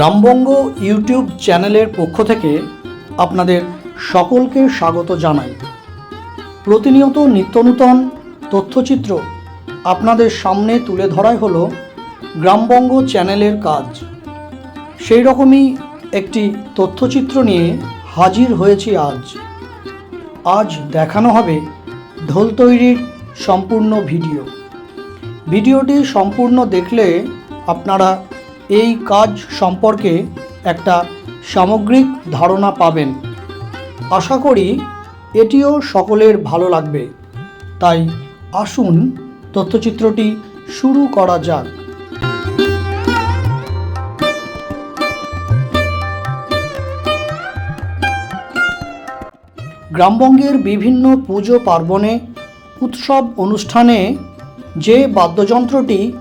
গ্রামবঙ্গ YouTube চ্যানেলের পক্ষ থেকে আপনাদের সকলকে স্বাগত জানাই। প্রতিনিয়ত নিত্যনূতন তথ্যচিত্র আপনাদের সামনে তুলে ধরাই হলো গ্রামবঙ্গ চ্যানেলের কাজ। সেই রকমই একটি তথ্যচিত্র নিয়ে হাজির হয়েছি আজ। আজ দেখানো হবে ঢোল তৈরির সম্পূর্ণ ভিডিও। ভিডিওটি সম্পূর্ণ দেখলে আপনারা এই কাজ সম্পর্কে একটা সামগ্রিক ধারণা পাবেন। আশা করি এটিও সকলের ভালো লাগবে। তাই আসুন তথ্যচিত্রটি শুরু করা যাক। গ্রামবঙ্গের বিভিন্ন পুজো পার্বণে, উৎসব অনুষ্ঠানে যে বাদ্যযন্ত্রটি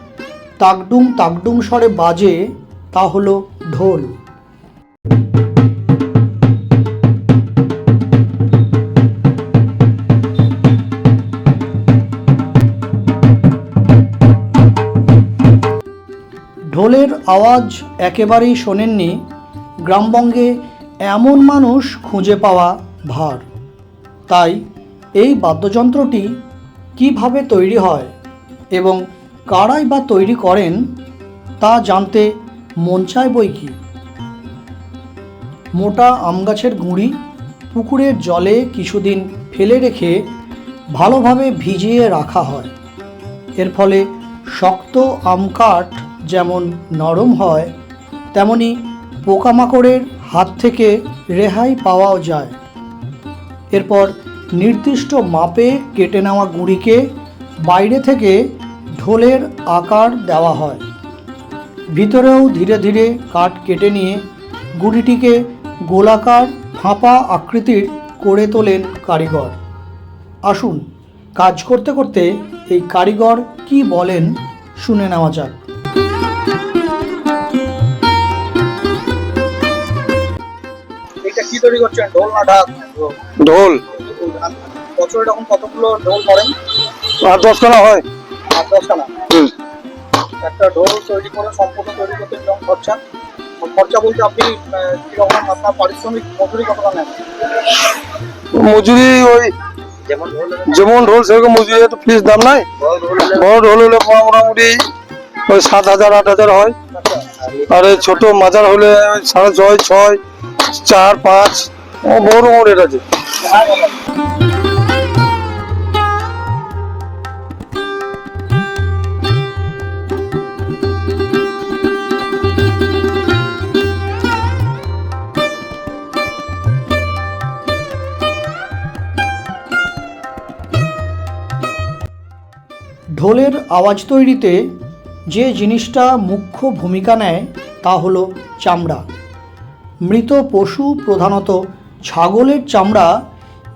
তাকডুম তাকডুম স্বরে বাজে, তা হলো ঢোল। ঢোলের আওয়াজ একেবারেই শোনেননি, গ্রামবঙ্গে এমন মানুষ খুঁজে পাওয়া ভার। তাই এই বাদ্যযন্ত্রটি কীভাবে তৈরি হয় এবং কারাই বা তৈরি করেন তা জানতে মন চায় বই কি? মোটা আম গাছের গুঁড়ি পুকুরের জলে কিছুদিন ফেলে রেখে ভালোভাবে ভিজিয়ে রাখা হয়। এর ফলে শক্ত আম কাঠ যেমন নরম হয়, তেমনি পোকামাকড়ের হাত থেকে রেহাই পাওয়াও যায়। এরপর নির্দিষ্ট মাপে কেটে নেওয়া গুঁড়িকে বাইরে থেকে ঢোলের আকার দেওয়া হয়। ভিতরেও ধীরে ধীরে কাঠ কেটে নিয়ে গুঁড়িটিকে গোলাকার ফাঁপা আকৃতির করে তোলেন কারিগর। আসুন কাজ করতে করতে এই কারিগর কি বলেন শুনে নেওয়া যাক। এটা কি তৈরি করছেন ঢোল না ঢাক? ঢোল। বছরে এরকম কতগুলো ঢোল করেন আর দশখানা হয়। একটা ঢোল তৈরি করে সম্পূর্ণ তৈরি করতে কীরকম খরচা? খরচা বলতে আপনি কীরকম আপনার পারিশ্রমিক মজুরি কতটা নেন? মজুরি ওই যেমন ঢোল সেরকম মজুরি তো ফিস দাম নাই। বড় ঢোল হলে মোটামুটি ওই সাত হাজার আট হাজার হয়। আর এই ছোট মাজার হলে সাড়ে ছয় ছয় চার পাঁচ বড় রেট আছে। আওয়াজ তৈরিতে যে জিনিসটা মুখ্য ভূমিকা নেয় তা হলো চামড়া। মৃত পশু প্রধানত ছাগলের চামড়া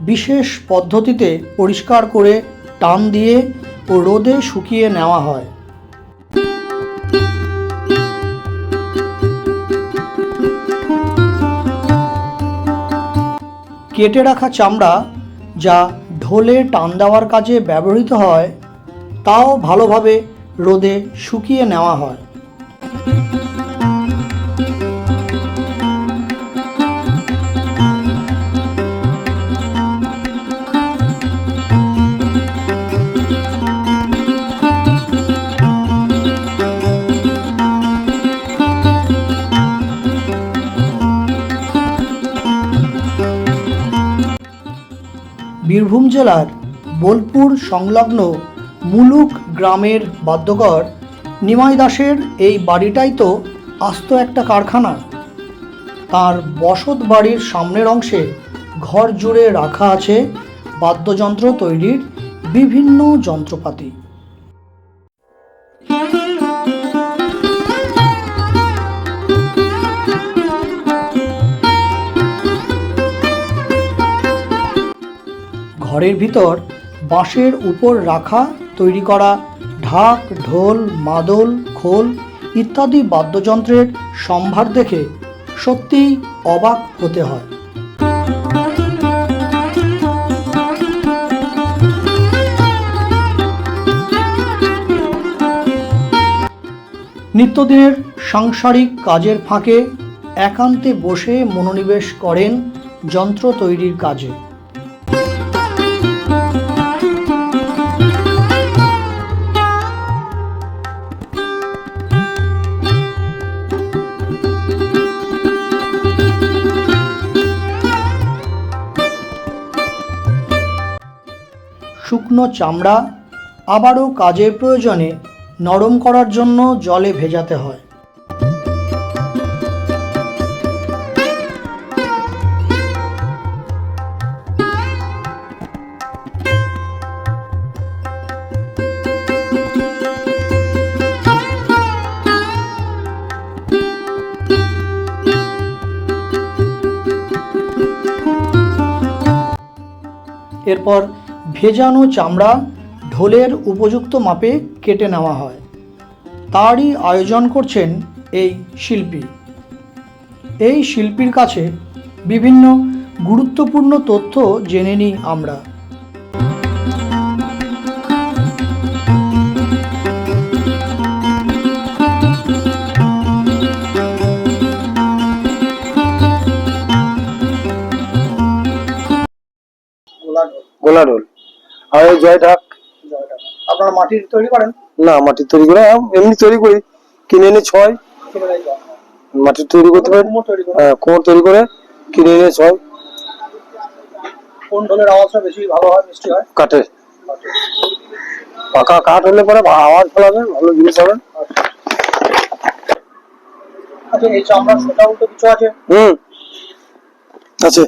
বিশেষ পদ্ধতিতে পরিষ্কার করে টান দিয়ে ও রোদে শুকিয়ে নেওয়া হয়। কেটে রাখা চামড়া যা ঢোলে টান দেওয়ার কাজে ব্যবহৃত হয় তাও ভালোভাবে রোদে শুকিয়ে নেওয়া হয়। বীরভূম জেলার বোলপুর সংলগ্ন মুলুক গ্রামের বাদ্যকর নিমাই দাসের এই বাড়িটাই তো আস্ত একটা কারখানা। তার বসত বাড়ির সামনের অংশে ঘর জুড়ে রাখা আছে বাদ্যযন্ত্র তৈরির বিভিন্ন যন্ত্রপাতি। ঘরের ভিতর বাঁশের উপর রাখা তৈরি করা, ঢাক, ঢোল, মাদল, খোল ইত্যাদি বাদ্যযন্ত্রের সম্ভার দেখে সত্যিই অবাক হতে হয়। নিত্যদিনের সাংসারিক কাজের ফাঁকে একান্তে বসে মনোনিবেশ করেন যন্ত্র তৈরির কাজে। শুকনো চামড়া আবারও কাজের প্রয়োজনে নরম করার জন্য জলে ভেজাতে হয়। এরপর ভেজানো চামড়া ঢোলের উপযুক্ত মাপে কেটে নেওয়া হয়। তারই আয়োজন করছেন এই শিল্পী। এই শিল্পীর কাছে বিভিন্ন গুরুত্বপূর্ণ তথ্য জেনে নিই আমরা। জয় ঢাক। আপনারা মাটির তৈরি করেন? না মাটির তৈরি করে এমনি তৈরি করি। কিনে এনে ছয়? মাটির তৈরি করতে পারি। হ্যাঁ কোমর তৈরি করে কিনে এনে ছয়। কোন ঢোলের আওয়াজটা বেশি ভালো হয় মিষ্টি হয়? কাঠে পাকা কাঠ হলে পরে আওয়াজ ফেলাবে ভালো জিনিস হবে। আচ্ছা এই চামড়ার সোজা উল্টো কিছু আছে? হুম আছে।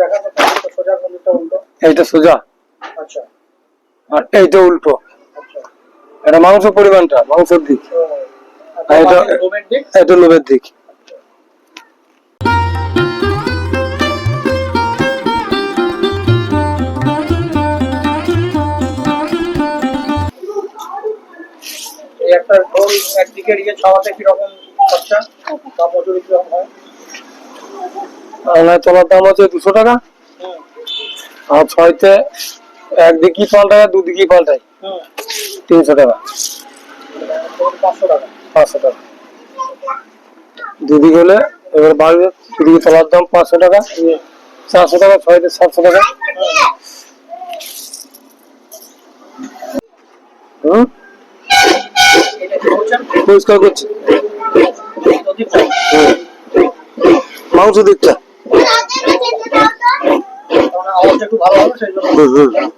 দেখা যাচ্ছে সোজা কোনটা উল্টো? এইটা সোজা। আচ্ছা। আর এইটা উল্টো। আচ্ছা। এটা মাংস পরিমাণটা মাংসের দিক। আর এটা- লোভের দিক? এই একটা ঢোল একদিকে ইয়ে ছাওয়াতে কীরকম খরচা? বা মজুরি কীরকম হয়? তোলার দাম হচ্ছে দুশো টাকা। আর ছয়তে একদিকই পাল্টায় আর দুদিকই পাল্টায়। তিনশো টাকা। পাঁচশো টাকা। দুদিক হলে এবার বাড়বে দুদিকে তোলার দাম পাঁচশো টাকা। চারশো টাকা ছয়তে সাতশো টাকা। হুম? পরিষ্কার করছি। মাংস দিকটা। আওয়াজটা একটু ভালো হবে সেই জন্য।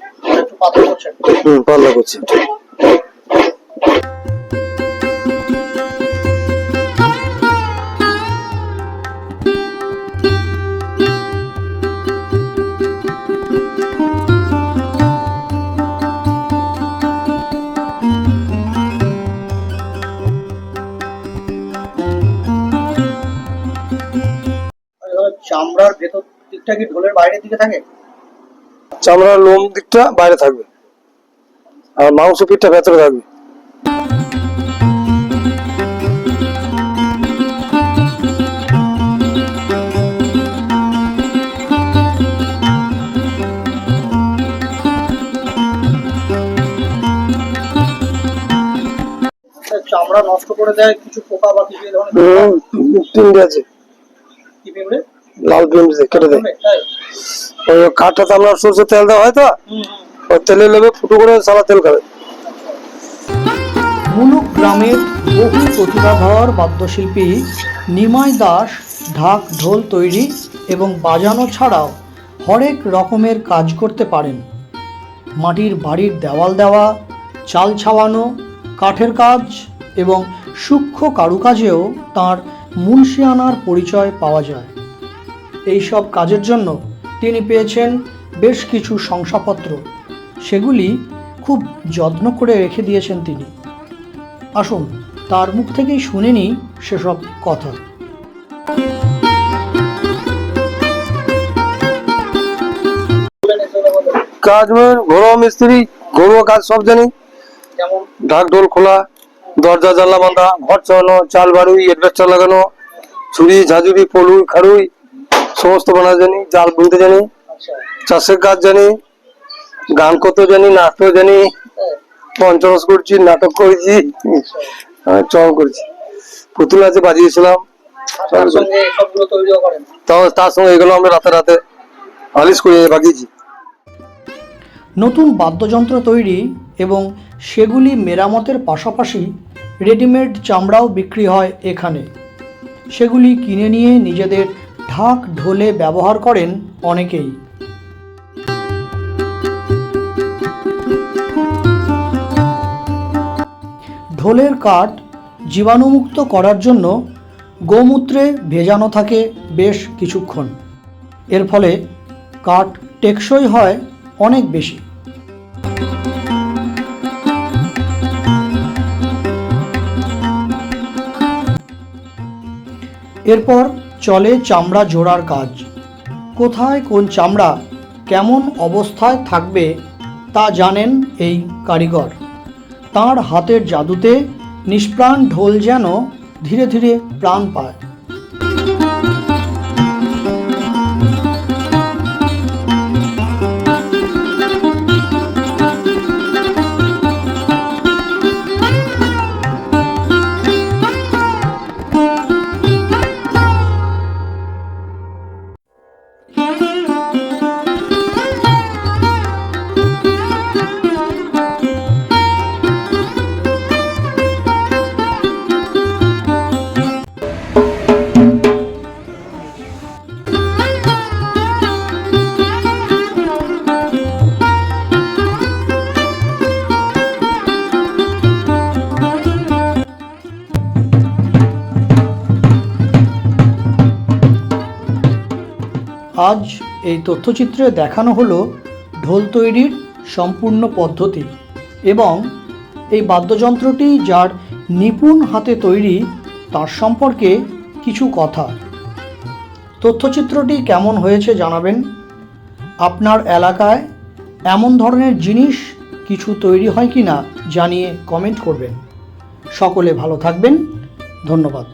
হুম হুম করছেন পাল্লা চামড়ার ভেতর দিকটা কি ঢোলের বাইরের দিকে থাকে? চামড়ার লোম দিকটা বাইরে থাকবে। আর মাংস পিঠটা ভেতরে থাকবে। চামড়া নষ্ট করে দেয় কিছু পোকা বা কিছু ধরনের আছে। কি লাল পিন্ডি কেটে দেয়? ওই কাঠটাতে আমরা সরষের তেল দেওয়া হয় তো। ওই তেলে লেবে ফুটো করে সারা তেল খাবে মুলুক গ্রামের বহু প্রতিভাধর বাদ্যশিল্পী নিমাই দাস ঢাক ঢোল তৈরি এবং বাজানো ছাড়াও হরেক রকমের কাজ করতে পারেন মাটির বাড়ির দেওয়াল দেওয়া, চাল ছাওয়ানো, কাঠের কাজ এবং সূক্ষ্ম কারুকাজেও তার মুন্সিয়ানার পরিচয় পাওয়া যায় এই সব কাজের জন্য তিনি পেয়েছেন বেশ কিছু শংসাপত্র। সেগুলি খুব যত্ন করে রেখে দিয়েছেন তিনি। আসুন তার মুখ থেকেই শুনে নিই সেসব কথা। কাজ ঘরোয়া মিস্ত্রি ঘরোয়া কাজ সব জানি। যেমন? ঢাক ঢোল খোলা দরজা জানলা বাঁধা ঘর চালানো চাল বাড়ুই এডভেস্টার লাগানো ছুরি ঝাঁঝুরি পলুই খাড়ুই সমস্ত বানা জানি জাল বুনতে জানি আচ্ছা। চাষের কাজ জানি গান করতে জানি নাচতেও জানি পঞ্চরস করছি নাটক করেছি হ্যাঁ চল করেছি। পুতুল আছে বাজিয়েছিলাম তার সঙ্গে সবগুলো তৈরিও করেন? তাও তার সঙ্গে এগুলো আমরা রাতে রাতে আলিশ করে বাগিয়েছি। নতুন বাদ্যযন্ত্র তৈরি এবং সেগুলি মেরামতের পাশাপাশি রেডিমেড চামড়াও বিক্রি হয় এখানে। সেগুলি কিনে নিয়ে নিজেদের ঢাক ঢোলে ব্যবহার করেন অনেকেই। ঢোলের কাঠ জীবাণুমুক্ত করার জন্য গোমূত্রে ভেজানো থাকে বেশ কিছুক্ষণ। এর ফলে কাঠ টেকসই হয় অনেক বেশি। এরপর চলে চামড়া জোড়ার কাজ। কোথায় কোন চামড়া কেমন অবস্থায় থাকবে তা জানেন এই কারিগর। তার হাতের জাদুতে নিষ্প্রাণ ঢোল যেন ধীরে ধীরে প্রাণ পায়। এই তথ্যচিত্রে দেখানো হলো ঢোল তৈরির সম্পূর্ণ পদ্ধতি এবং এই বাদ্যযন্ত্রটি যার নিপুণ হাতে তৈরি তার সম্পর্কে কিছু কথা। তথ্যচিত্রটি কেমন হয়েছে জানাবেন? আপনার এলাকায় এমন ধরনের জিনিস কিছু তৈরি হয় কি না জানিয়ে কমেন্ট করবেন। সকলে ভালো থাকবেন। ধন্যবাদ।